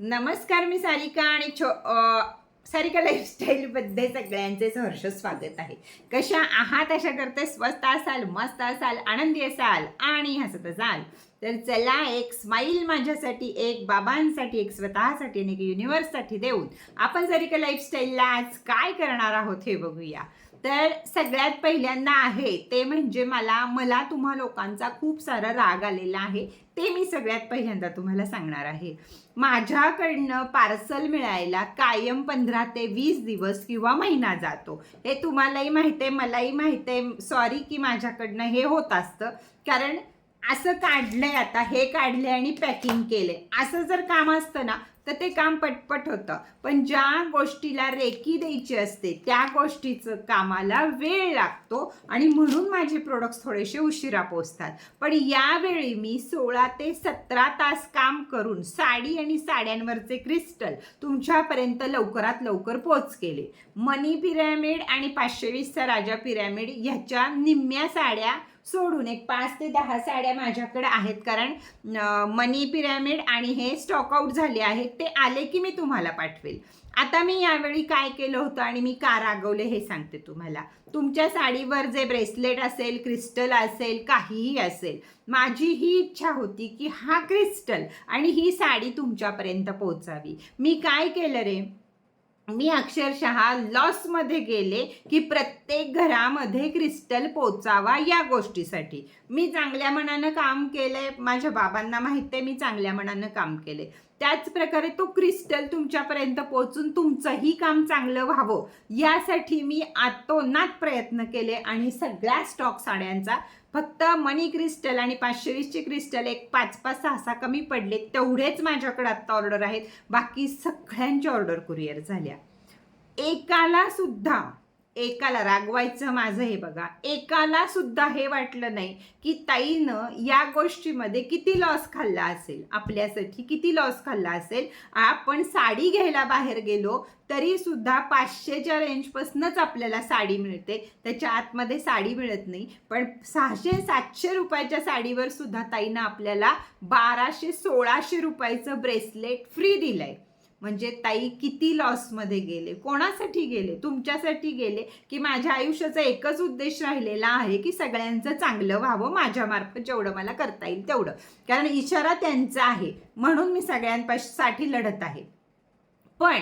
नमस्कार मी सारिका आणि छो सारिका लाईफस्टाईलमध्ये सगळ्यांचे सहर्ष स्वागत आहे. कशा आहात? अशा करते स्वस्त असाल मस्त असाल आनंदी असाल आणि हसत असाल? तर चला एक स्माईल माझ्यासाठी एक बाबांसाठी एक स्वतःसाठी आणि एक युनिवर्ससाठी देऊन आपण सारिका लाईफस्टाईलला आज काय करणार आहोत हे बघूया. तर सगळ्यात पहिल्यांदा आहे ते म्हणजे मला मला तुम्हा लोकांचा खूप सारा राग आलेला आहे ते मी सगळ्यात पहिल्यांदा तुम्हाला सांगणार आहे. माझ्याकडनं पार्सल मिळायला कायम पंधरा ते वीस दिवस किंवा महिना जातो. हे तुम्हालाही माहिती आहे मलाही माहिती आहे सॉरी की माझ्याकडनं हे होत असतं. कारण असं काढलंय आता हे काढले आणि पॅकिंग केले असं जर काम असतं ना तर ते काम पटपट होतं. पण ज्या गोष्टीला रेकी द्यायची असते त्या गोष्टीचं कामाला वेळ लागतो आणि म्हणून माझे प्रोडक्ट्स थोडेसे उशिरा पोचतात पण यावेळी मी सोळा ते सतरा तास काम करून साडी आणि साड्यांवरचे क्रिस्टल तुमच्यापर्यंत लवकरात लवकर पोच केले. मनी पिरॅमिड आणि पाचशे वीसचा राजा पिरॅमिड ह्याच्या निम्म्या साड्या सोडून एक पाच ते दहा साड्या माझ्याकडे आहेत. कारण मनी पिरॅमिड आणि हे स्टॉकआउट झाले आहेत ते आले की मी तुम्हाला पाठवेल. आता मी यावेळी काय केलं होतं आणि मी का रागवले हे सांगते तुम्हाला. तुमच्या साडीवर जे ब्रेसलेट असेल क्रिस्टल असेल काहीही असेल माझी ही इच्छा होती की हा क्रिस्टल आणि ही साडी तुमच्यापर्यंत पोहोचावी. मी काय केलं रे? मी अक्षरशः लॉसमध्ये गेले की प्रत्येक घरामध्ये क्रिस्टल पोचावा या गोष्टीसाठी. मी चांगल्या मनानं काम केलंय माझ्या बाबांना माहिती आहे मी चांगल्या मनानं काम केले त्याच प्रकारे तो क्रिस्टल तुमच्यापर्यंत पोहोचून तुमचंही काम चांगलं व्हावं. यासाठी मी आतोनात प्रयत्न केले आणि सगळ्या स्टॉक साड्यांचा फक्त मनी क्रिस्टल आणि पाचशे वीसचे क्रिस्टल एक पाच पाच सहा सहा कमी पडले तेवढेच माझ्याकडे आत्ता ऑर्डर आहेत. बाकी सगळ्यांच्या ऑर्डर कुरिअर झाल्या. एकाला सुद्धा एकाला रागवायचं माझं हे बघा. एकाला सुद्धा हे वाटलं नाही की ताईनं या गोष्टीमध्ये किती लॉस खाल्ला असेल? आपल्यासाठी किती लॉस खाल्ला असेल? आपण साडी घ्यायला बाहेर गेलो तरी सुद्धा पाचशेच्या रेंजपासूनच आपल्याला साडी मिळते. त्याच्या आतमध्ये साडी मिळत नाही. पण सहाशे सातशे रुपयाच्या साडीवर सुद्धा ताईनं आपल्याला बाराशे सोळाशे रुपयाचं ब्रेसलेट फ्री दिलंय. म्हणजे ताई किती लॉसमध्ये गेले? कोणासाठी गेले? तुमच्यासाठी गेले? की माझ्या आयुष्याचा एकच उद्देश राहिलेला आहे की सगळ्यांचं चांगलं व्हावं माझ्यामार्फत जेवढं मला करता येईल तेवढं. कारण इशारा त्यांचा आहे. म्हणून मी सगळ्यांपासाठी लढत आहे. पण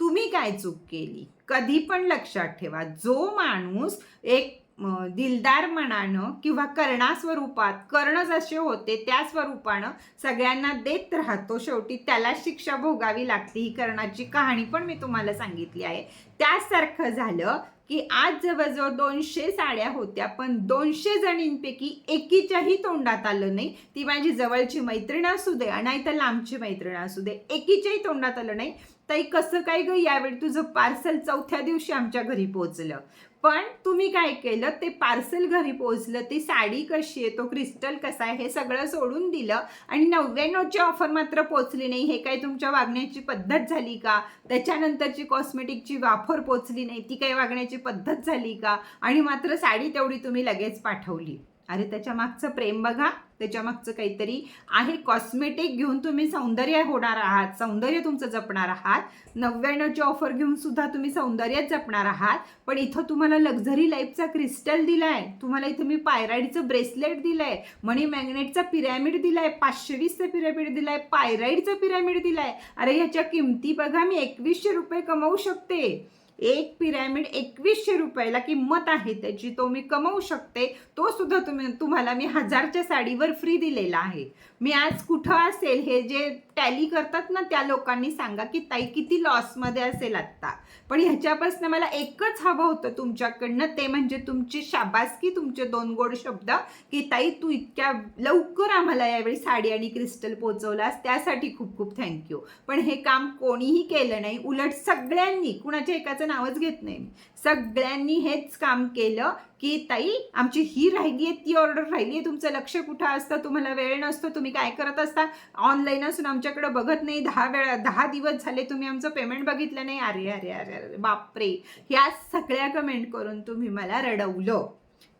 तुम्ही काय चूक केली? कधी पण लक्षात ठेवा. जो माणूस एक दिलदार मनानं किंवा कर्णा स्वरूपात कर्ण जसे होते त्या स्वरूपानं सगळ्यांना देत राहतो शेवटी. त्याला शिक्षा भोगावी लागते. ही कर्णाची कहाणी पण मी तुम्हाला सांगितली आहे. त्यासारखं झालं की आज जवळजवळ दोनशे साड्या होत्या पण दोनशे जणींपैकी एकीच्याही तोंडात आलं नाही. ती माझी जवळची मैत्रीण असू दे नाही तर लांबची मैत्रीण असू दे. एकीच्याही तोंडात आलं नाही. ताई कसं काय ग? यावेळी तुझं पार्सल चौथ्या दिवशी आमच्या घरी पोहोचलं पण तुम्ही काय केलं? ते पार्सल घरी पोहोचलं ती साडी कशी आहे? तो क्रिस्टल कसा आहे? हे सगळं सोडून दिलं आणि नव्याण्णवची ऑफर मात्र पोचली नाही. हे काय तुमच्या वागण्याची पद्धत झाली का? त्याच्यानंतरची कॉस्मेटिकची वाफर पोचली नाही. ती काही वागण्याची पद्धत झाली का? आणि मात्र साडी तेवढी तुम्ही लगेच पाठवली. अरे त्याच्या मागचं प्रेम बघा. त्याच्या मागचं काहीतरी आहे. कॉस्मेटिक घेऊन तुम्ही सौंदर्य होणार आहात. सौंदर्य तुमचं जपणार आहात. नव्याण्णवची ऑफर घेऊन सुद्धा तुम्ही सौंदर्यच जपणार आहात. पण इथं तुम्हाला लक्झरी लाईफचा क्रिस्टल दिलाय. तुम्हाला इथं मी पायराईडचं ब्रेसलेट दिलंय. मनी मॅग्नेटचा पिरॅमिड दिलाय. पाचशे वीसचा पिरॅमिड दिलाय. पायराईडचा पिरॅमिड दिलाय. अरे ह्याच्या किमती बघा. मी एकवीसशे रुपये कमवू शकते. एक पिरॅमिड एकवीसशे रुपयाला किंमत आहे. त्याची तो मी कमवू शकते तो सुद्धा तुम्ही तुम्हाला मी हजारच्या साडीवर फ्री दिलेला आहे. मी आज कुठं असेल हे जे टॅली करतात ना त्या लोकांनी सांगा की ताई किती लॉसमध्ये असेल आत्ता. पण ह्याच्यापासून मला एकच हवं होतं तुमच्याकडनं ते म्हणजे तुमची शाबासकी तुमचे दोन गोड शब्द की ताई तू इतक्या लवकर आम्हाला यावेळी साडी आणि क्रिस्टल पोचवलास त्यासाठी खूप खूप थँक्यू पण हे काम कोणीही केलं नाही उलट सगळ्यांनी कुणाच्या एकाचं नावच घेत नाही सगळ्यांनी हेच काम केलं की ताई आमची ही राहिली आहे ती ऑर्डर राहिली आहे. तुमचं लक्ष कुठं असतं? तुम्हाला वेळ नसतो तुम्ही काय करत असता? ऑनलाईन असून आमच्याकडं बघत नाही. दहा वेळा दहा दिवस झाले तुम्ही आमचं पेमेंट बघितलं नाही. अरे अरे अरे अरे बापरे. ह्या सगळ्या कमेंट करून तुम्ही मला रडवलं.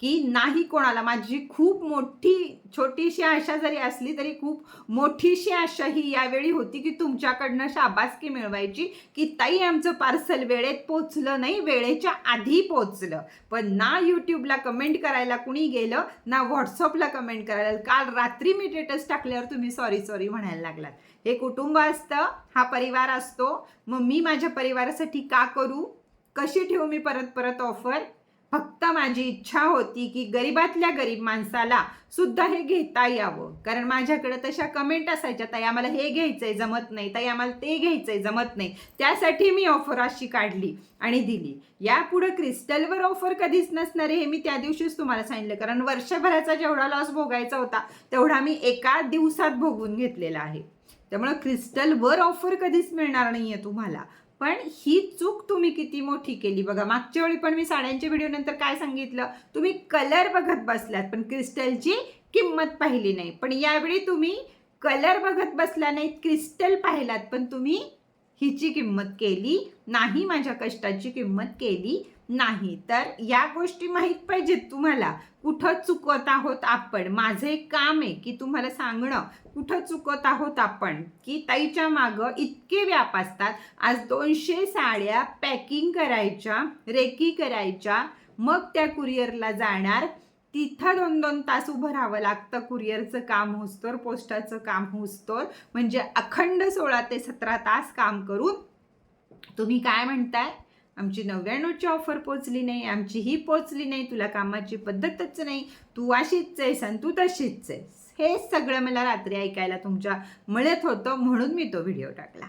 की नाही कोणाला. माझी खूप मोठी छोटीशी आशा जरी असली तरी खूप मोठीशी आशा ही यावेळी होती की तुमच्याकडनं शाबासकी मिळवायची की ताई आमचं पार्सल वेळेत पोचलं नाही वेळेच्या आधी पोचलं. पण ना यूट्यूबला कमेंट करायला कुणी गेलं ना व्हॉट्सअपला कमेंट करायला काल रात्री मी स्टेटस टाकल्यावर तुम्ही सॉरी सॉरी म्हणायला लागलात. हे कुटुंब असतं हा परिवार असतो. मग मी माझ्या परिवारासाठी का करू? कशी ठेवू मी परत परत ऑफर फक्त माझी इच्छा होती की गरीबातल्या गरीब माणसाला सुद्धा हे घेता यावं. कारण माझ्याकडे तशा कमेंट असायच्या ताई आम्हाला हे घ्यायचंय जमत नाही. ताई आम्हाला ते घ्यायचंय जमत नाही. त्यासाठी मी ऑफर अशी काढली आणि दिली. यापुढे क्रिस्टलवर ऑफर कधीच नसणार आहे हे मी त्या दिवशीच तुम्हाला सांगितलं. कारण वर्षभराचा जेवढा लॉस भोगायचा होता तेवढा मी एका दिवसात भोगून घेतलेला आहे. त्यामुळं क्रिस्टलवर ऑफर कधीच मिळणार नाही आहे तुम्हाला. पण ही चूक तुम्ही किती मोठी केली? बघा मागच्या वेळी पण मी साड्यांच्या व्हिडिओ नंतर काय सांगितलं? तुम्ही कलर बघत बसलात पण क्रिस्टलची किंमत पाहिली नाही. पण यावेळी तुम्ही कलर बघत बसला नाही क्रिस्टल पाहिलात पण तुम्ही हिची किंमत केली नाही माझ्या कष्टाची किंमत केली नाही. तर या गोष्टी माहीत पाहिजेत तुम्हाला. कुठं चुकत आहोत आपण? माझे काम आहे की तुम्हाला सांगणं. कुठं चुकत आहोत आपण? की ताईच्या मागं इतके व्याप असतात. आज दोनशे साड्या पॅकिंग करायच्या रेकी करायच्या. मग त्या कुरिअरला जाणार. तिथं दोन दोन तास उभं राहावं लागतं. कुरिअरचं काम होस्तोर पोस्टाचं काम होस्तोर म्हणजे अखंड सोळा ते सतरा तास काम करून. तुम्ही काय म्हणताय? आमची नव्याण्णवची ऑफर पोचली नाही आमची ही पोचली नाही तुला कामाची पद्धतच नाही तू अशीच आहेस आणि तू तशीच आहेस. हे सगळं मला रात्री ऐकायला तुमच्या मळत होतं म्हणून मी तो व्हिडिओ टाकला.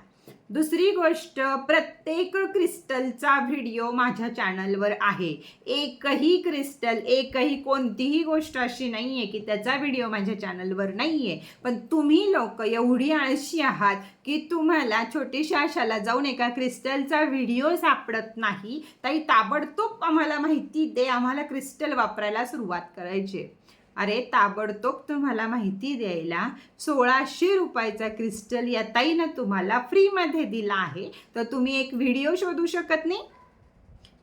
दुसरी गोष्ट प्रत्येक क्रिस्टलचा व्हिडिओ माझ्या चॅनलवर आहे. एकही क्रिस्टल एकही कोणतीही गोष्ट अशी नाही आहे की त्याचा व्हिडिओ माझ्या चॅनलवर नाही आहे पण तुम्ही लोक एवढी आळशी आहात की तुम्हाला छोटीशा आशाला जाऊन एका क्रिस्टलचा व्हिडिओ सापडत नाही. ताई ताबडतोब आम्हाला माहिती दे आम्हाला क्रिस्टल वापरायला सुरुवात करायची आहे. अरे ताबडतोब तुम्हाला माहिती द्यायला सोळाशे रुपयाचा क्रिस्टल या ताईनं तुम्हाला फ्रीमध्ये दिला आहे. तर तुम्ही एक व्हिडिओ शोधू शकत नाही?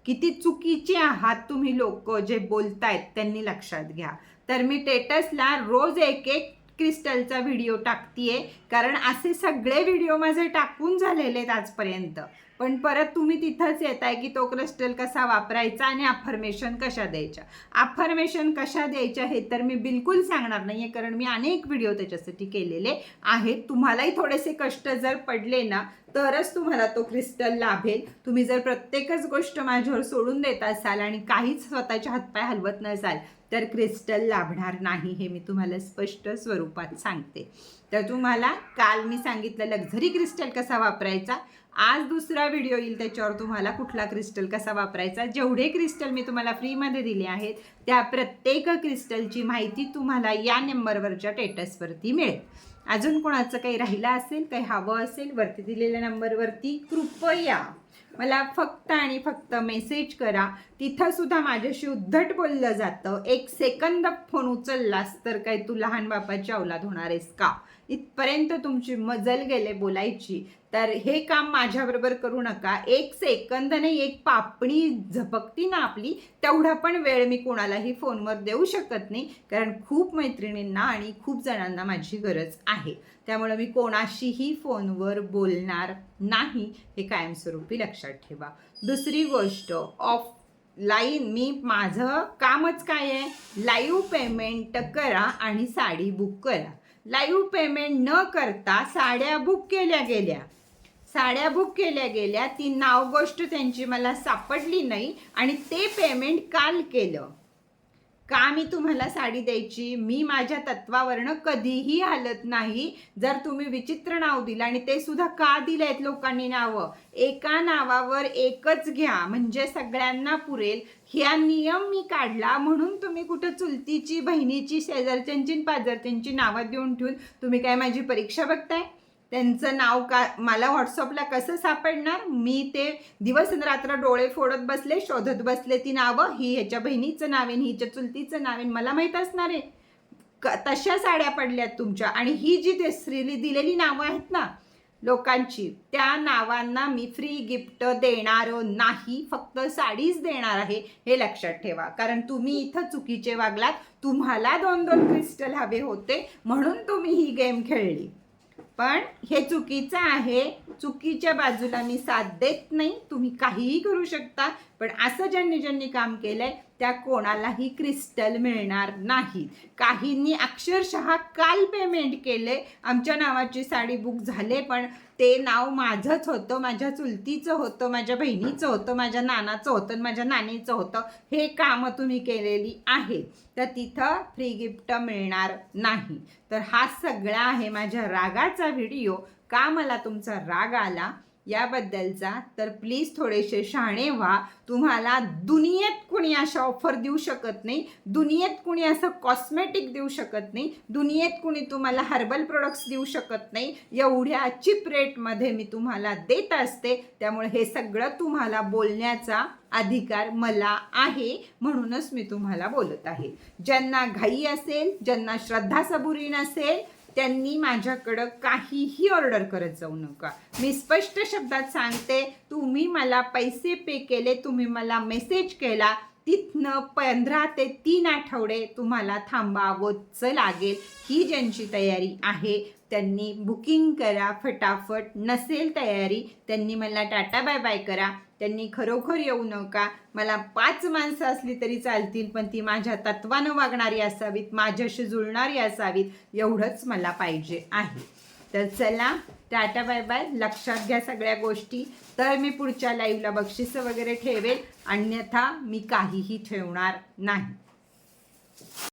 किती चुकीचे आहात तुम्ही लोक जे बोलतायत त्यांनी लक्षात घ्या. तर मी टेटसला रोज एक एक क्रिस्टलचा व्हिडिओ टाकतीये. कारण असे सगळे व्हिडिओ माझे टाकून झालेले आहेत आजपर्यंत. पण परत तुम्ही तिथंच येत आहे की तो क्रिस्टल कसा वापरायचा आणि अफर्मेशन कशा द्यायच्या? अफर्मेशन कशा द्यायच्या हे तर मी बिलकुल सांगणार नाही आहे कारण मी अनेक व्हिडिओ त्याच्यासाठी केलेले आहेत. तुम्हालाही थोडेसे कष्ट जर पडले ना तरच तुम्हाला तो क्रिस्टल लाभेल. तुम्ही जर प्रत्येकच गोष्ट माझ्यावर सोडून देत असाल आणि काहीच स्वतःच्या हातपाय हलवत नसाल तर क्रिस्टल लाभणार नाही हे मी तुम्हाला स्पष्ट स्वरूपात सांगते. तर तुम्हाला काल मी सांगितलं लक्झरी क्रिस्टल कसा वापरायचा आज दुसरा व्हिडिओ येईल त्याच्यावर तुम्हाला कुठला क्रिस्टल कसा वापरायचा जेवढे क्रिस्टल मी तुम्हाला फ्रीमध्ये दिले आहेत त्या प्रत्येक क्रिस्टलची माहिती तुम्हाला या नंबरवरच्या टेटसवरती मिळेल. अजून कोणाचं काही राहिलं असेल काही हवं असेल वरती दिलेल्या नंबरवरती कृपया मला फक्त आणि फक्त मेसेज करा. तिथं सुद्धा माझ्याशी उद्धट बोललं जातं. एक सेकंद फोन उचललास तर काय तू लहान बापाची अवलाद होणार आहेस का? इथपर्यंत तुमची मजल गेले बोलायची. तर हे काम माझ्याबरोबर करू नका. एक सेकंद नाही एक पापणी झपकती ना आपली. तेवढा पण वेळ मी कोणालाही फोनवर देऊ शकत नाही. कारण खूप मैत्रिणींना आणि खूप जणांना माझी गरज आहे. त्यामुळे मी कोणाशीही फोनवर बोलणार नाही. हे कायमस्वरूपी लक्षात ठेवा. दुसरी गोष्ट ऑफ लाईन मी माझं कामच काय आहे? लाईव्ह पेमेंट करा आणि साडी बुक करा. लाईव्ह पेमेंट न करता साड्या बुक केल्या गेल्या. साड्या बुक केल्या गेल्या ती नाव गोष्ट त्यांची मला सापडली नाही आणि ते पेमेंट काल केलं. का मी तुम्हाला साडी द्यायची? मी माझ्या तत्वावरनं कधीही हालत नाही. जर तुम्ही विचित्र नाव दिलं आणि ते सुद्धा का दिलेत लोकांनी नावं? एका नावावर एकच घ्या. म्हणजे सगळ्यांना पुरेल. ह्या नियम मी काढला. म्हणून तुम्ही कुठं चुलतीची बहिणीची शेजारच्यांची आणि पाजारच्यांची नावं देऊन ठेवून तुम्ही काय माझी परीक्षा बघताय? त्यांचं नाव का मला व्हॉट्सअपला कसं सापडणार? मी ते दिवस रात्र डोळे फोडत बसले शोधत बसले ती नावं. ही ह्याच्या बहिणीचं नाव आहे हिच्या चुलतीचं नाव आहे. मला माहीत असणार आहे. क तशा साड्या पडल्यात तुमच्या. आणि ही जी ते स्त्रीली दिलेली नावं आहेत ना लोकांची त्या नावांना मी फ्री गिफ्ट देणार नाही. फक्त साडीच देणार आहे हे लक्षात ठेवा. कारण तुम्ही इथं चुकीचे वागलात. तुम्हाला दोन दोन क्रिस्टल हवे होते. म्हणून तुम्ही ही गेम खेळली. पण हे चुकीचं आहे. चुकीच्या बाजूला मी साथ देत नाही. तुम्ही काहीही करू शकता. पण असं ज्यांनी ज्यांनी काम केलंय त्या कोणालाही क्रिस्टल मिळणार नाही. काहींनी अक्षरशः काल पेमेंट केले आमच्या नावाची साडी बुक झाले पण ते नाव माझंच होतं माझ्या चुलतीचं होतं माझ्या बहिणीचं होतं माझ्या नानाचं होतं आणि माझ्या नानीचं होतं. हे कामं तुम्ही केलेली आहेत. तर तिथं फ्री गिफ्ट मिळणार नाही. तर हा सगळा आहे माझ्या रागाचा व्हिडिओ का मला तुमचा राग आला? याबद्दलचा तर प्लीज थोडेसे शहाणे व्हा. तुम्हाला दुनियेत कुणी अशा ऑफर देऊ शकत नाही दुनियेत कुणी असं कॉस्मेटिक देऊ शकत नाही दुनियेत कुणी तुम्हाला हर्बल प्रोडक्ट्स देऊ शकत नाही. एवढ्या चिप रेटमध्ये मी तुम्हाला देत असते. त्यामुळे हे सगळं तुम्हाला बोलण्याचा अधिकार मला आहे. म्हणूनच मी तुम्हाला बोलत आहे. ज्यांना घाई असेल ज्यांना श्रद्धा सबुरी नसेल त्यांनी माझ्याकडं काहीही ऑर्डर करत जाऊ नका. मी स्पष्ट शब्दात सांगते तुम्ही मला पैसे पे केले तुम्ही मला मेसेज केला तिथनं पंधरा ते तीन आठवडे तुम्हाला थांबावंच लागेल. ही ज्यांची तयारी आहे त्यांनी बुकिंग करा फटाफट. नसेल तयारी त्यांनी मला टाटा बाय बाय करा. त्यांनी खरोखर येऊ नका. मला पाच माणसं असली तरी चालतील पण ती माझ्या तत्वानं वागणारी असावीत माझ्याशी जुळणारी असावीत एवढंच मला पाहिजे आहे. तर चला टाटा बाय बाय. लक्षात घ्या सगळ्या गोष्टी. तर मी पुढच्या लाईव्हला बक्षिसं वगैरे ठेवेल. अन्यथा मी काहीही ठेवणार नाही.